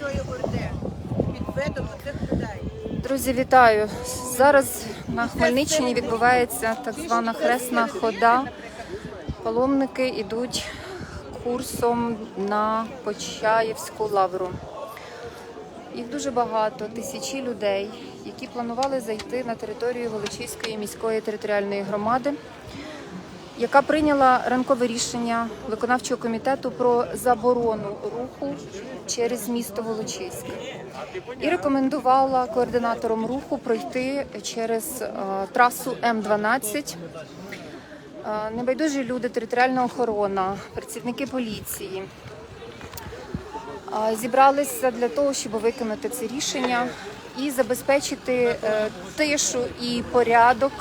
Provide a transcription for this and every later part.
цієї орди під видом цих людей. Друзі, вітаю! Зараз на Хмельниччині відбувається так звана хресна хода. Паломники йдуть курсом на Почаївську лавру. Їх дуже багато, тисячі людей, які планували зайти на територію Волочиської міської територіальної громади, яка прийняла ранкове рішення виконавчого комітету про заборону руху через місто Волочиськ і рекомендувала координаторам руху пройти через е, трасу М12. Е, Небайдужі люди, територіальна охорона, працівники поліції е, зібралися для того, щоб виконати це рішення і забезпечити тишу і порядок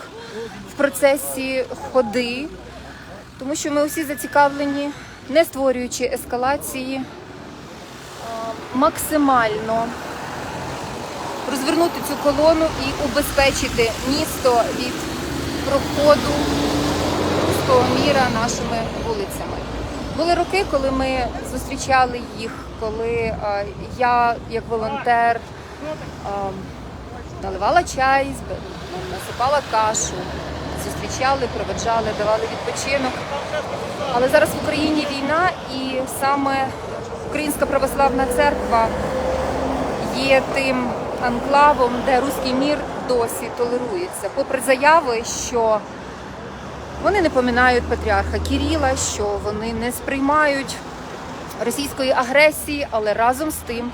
в процесі ходи, тому що ми усі зацікавлені, не створюючи ескалації, е, максимально розвернути цю колону і убезпечити місто від проходу руського міра нашими вулицями. Були роки, коли ми зустрічали їх, коли е, я, як волонтер, е, наливала чай, насипала кашу, зустрічали, проведжали, давали відпочинок. Але зараз в Україні війна, і саме Українська православна церква є тим анклавом, де руський мір досі толерується. Попри заяви, що вони не поминають патріарха Кіріла, що вони не сприймають російської агресії, але разом з тим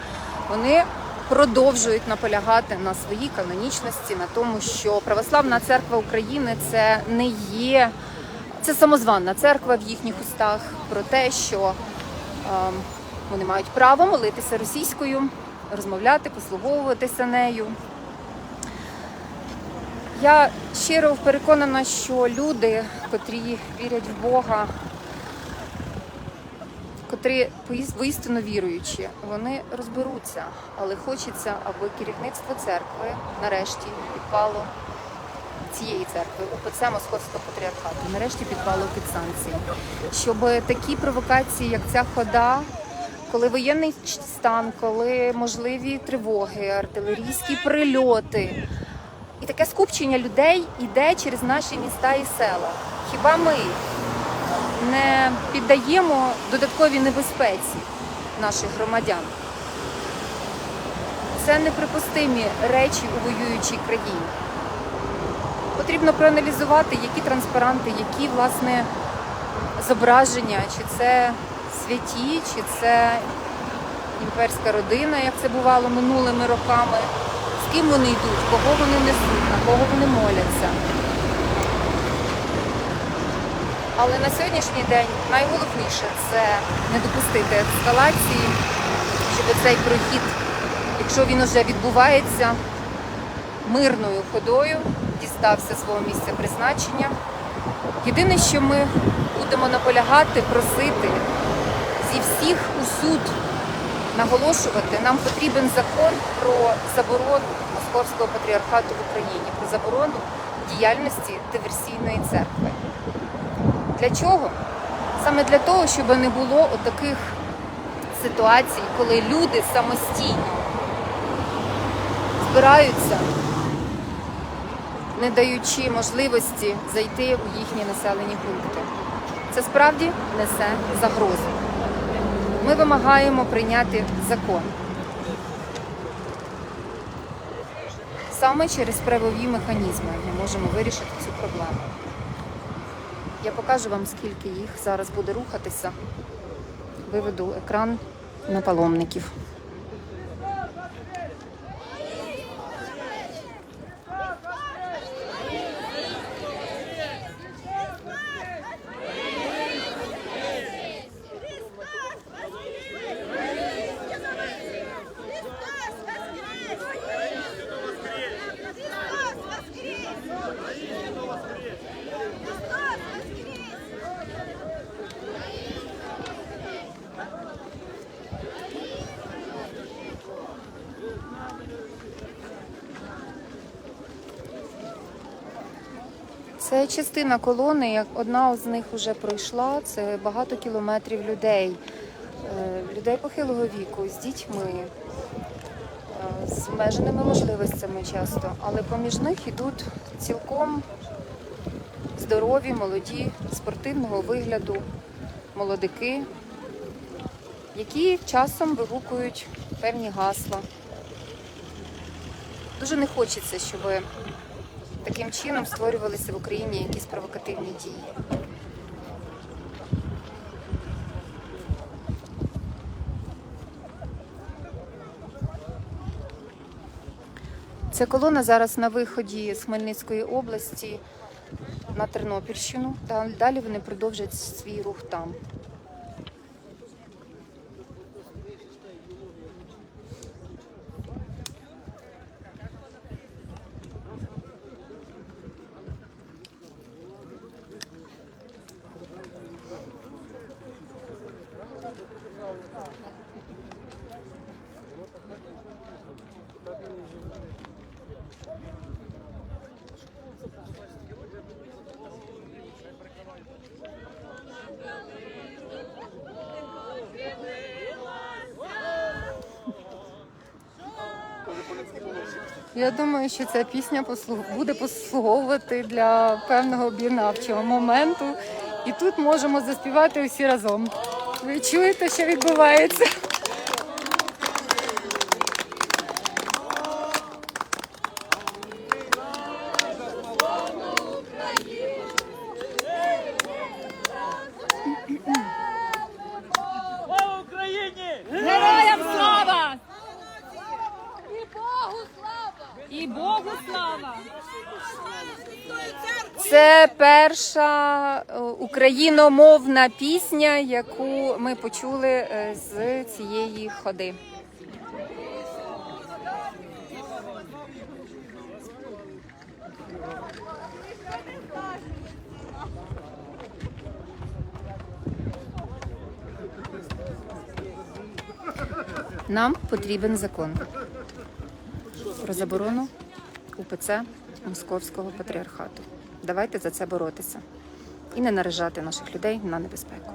вони продовжують наполягати на своїй канонічності, на тому, що православна церква України це не є це самозванна церква в їхніх устах про те, що ем, вони мають право молитися російською, розмовляти, послуговуватися нею. Я щиро переконана, що люди, котрі вірять в Бога, котрі воістину віруючі, вони розберуться, але хочеться, аби керівництво церкви нарешті підпало цієї церкви, УПЦ Московського патріархату, нарешті підпало під санкції, щоб такі провокації, як ця хода, коли воєнний стан, коли можливі тривоги, артилерійські прильоти, і таке скупчення людей йде через наші міста і села. Хіба ми не піддаємо додатковій небезпеці наших громадян? Це неприпустимі речі у воюючій країні. Потрібно проаналізувати, які транспаранти, які власне зображення, чи це святі, чи це імперська родина, як це бувало минулими роками. З ким вони йдуть, кого вони несуть, на кого вони моляться. Але на сьогоднішній день найголовніше це не допустити ескалації, щоб цей прохід, якщо він вже відбувається, мирною ходою дістався свого місця призначення. Єдине, що ми будемо наполягати, просити зі всіх у суд наголошувати, нам потрібен закон про заборону Московського патріархату в Україні, про заборону діяльності диверсійної церкви. Для чого? Саме для того, щоб не було отаких ситуацій, коли люди самостійно збираються, не даючи можливості зайти у їхні населені пункти. Це справді несе загрозу. Ми вимагаємо прийняти закон. Саме через правові механізми ми можемо вирішити цю проблему. Я покажу вам, скільки їх зараз буде рухатися. Виведу екран на паломників. Це частина колони, як одна з них вже пройшла. Це багато кілометрів людей. Е, людей похилого віку з дітьми, е, з обмеженими можливостями часто, але поміж них йдуть цілком здорові, молоді, спортивного вигляду, молодики, які часом вигукують певні гасла. Дуже не хочеться, щоб таким чином створювалися в Україні якісь провокативні дії. Ця колона зараз на виході з Хмельницької області на Тернопільщину. Далі вони продовжать свій рух там. Я думаю, що ця пісня послуг- буде послуговувати для певного об'єднавчого моменту. І тут можемо заспівати усі разом. Ви чуєте, що відбувається? Слава Україні! Героям слава! І Богу слава! І Богу слава! Це перша е, україномовна пісня, яку ми почули е, з цієї ходи. Нам потрібен закон про заборону УПЦ Московського патріархату. Давайте за це боротися і не наражати наших людей на небезпеку.